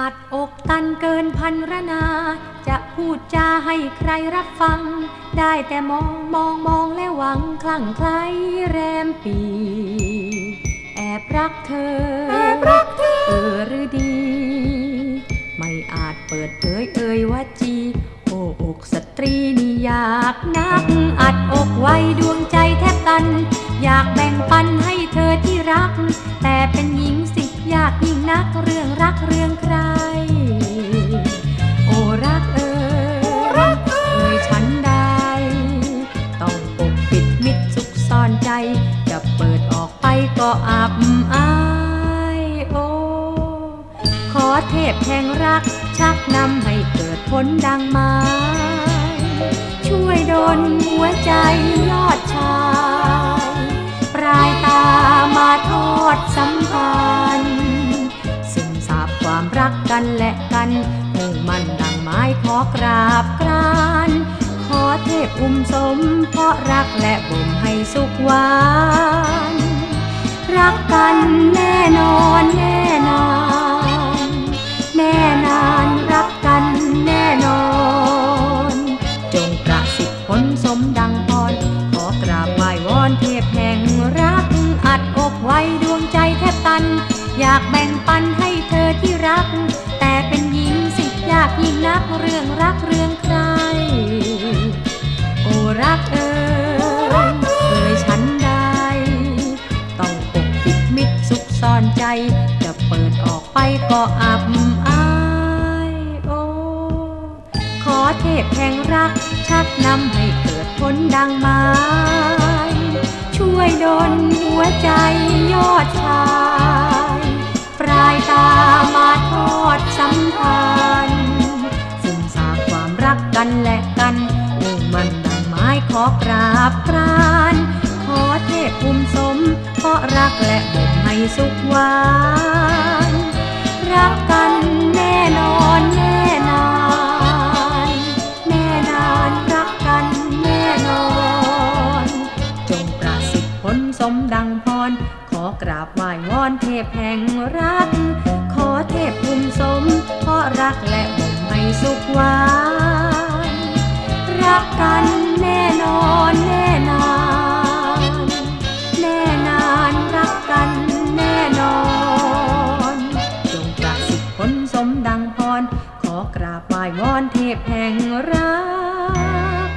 อัดอกตันเกินพันรนา จะพูดจาให้ใครรับฟัง ได้แต่มองมองมองและหวังคลั่งไคล้แรมปี แอบรักเธอ แอบรักเธอ เออหรือดี ไม่อาจเปิดเผยเอ่ยว่าจี โอ้อกสตรีนี่อยากนัก อัดอกไว้ดวงใจแทบตัน อยากแบ่งปันให้เธอที่รัก แต่เป็นหญิง ยิ่งนักเรื่องรักเรื่องใคร โอรักเอ่ยเอ่ยฉันได้ต้องปกปิดมิดซุกซ่อนใจ จะเปิดออกไปก็อับอายโอ้ขอเทพแห่งรัก ชักนำให้เกิดผลดังไมาช่วยดลหัวใจ กันและกันมุ่งมันดังไม้ขอกราบกราน ขอเทพอุ้มสม เพราะรักและบ่มให้สุขหวาน รักกันแน่นอนแน่นาน แน่นานรักกันแน่นอน จงประสิทธิ์ผลสมดังพร ขอกราบไหว้วอนเทพแห่งรัก อัดอกไว้ดวงใจแทบตัน อยากแบ่งปันให้เธอที่รัก แต่เป็นหญิงสิยากยิ่งนักเรื่องรักเรื่องใคร โอ้รักเอ่ยเอ่ยฉันได้ ต้องปกปิดมิดซุกซ่อนใจ จะเปิดออกไปก็อับอายโอ้ขอเทพแห่งรัก ชักนำให้เกิดผลดังไม้ช่วยดลหัวใจ สัมพันธ์ซึมซาความรักกันและกันมุ่งมันดังไม้ขอกราบกราน ขอเทพภูมิสม เพราะรักและบ่มให้สุขหวาน รักกันแน่นอนแน่นาน แน่นานรักกันแน่นอน จงประสิทธิ์ผลสมดังพร ขอกราบไหว้วอนเทพแห่งรัก ขอเทพ ลูหวาน รักกันแน่นอนแน่นาน แน่นานรักกันแน่นอน จงประสิทธิ์ผลสมดังพร ขอกราบไหว้วอนเทพแห่งรัก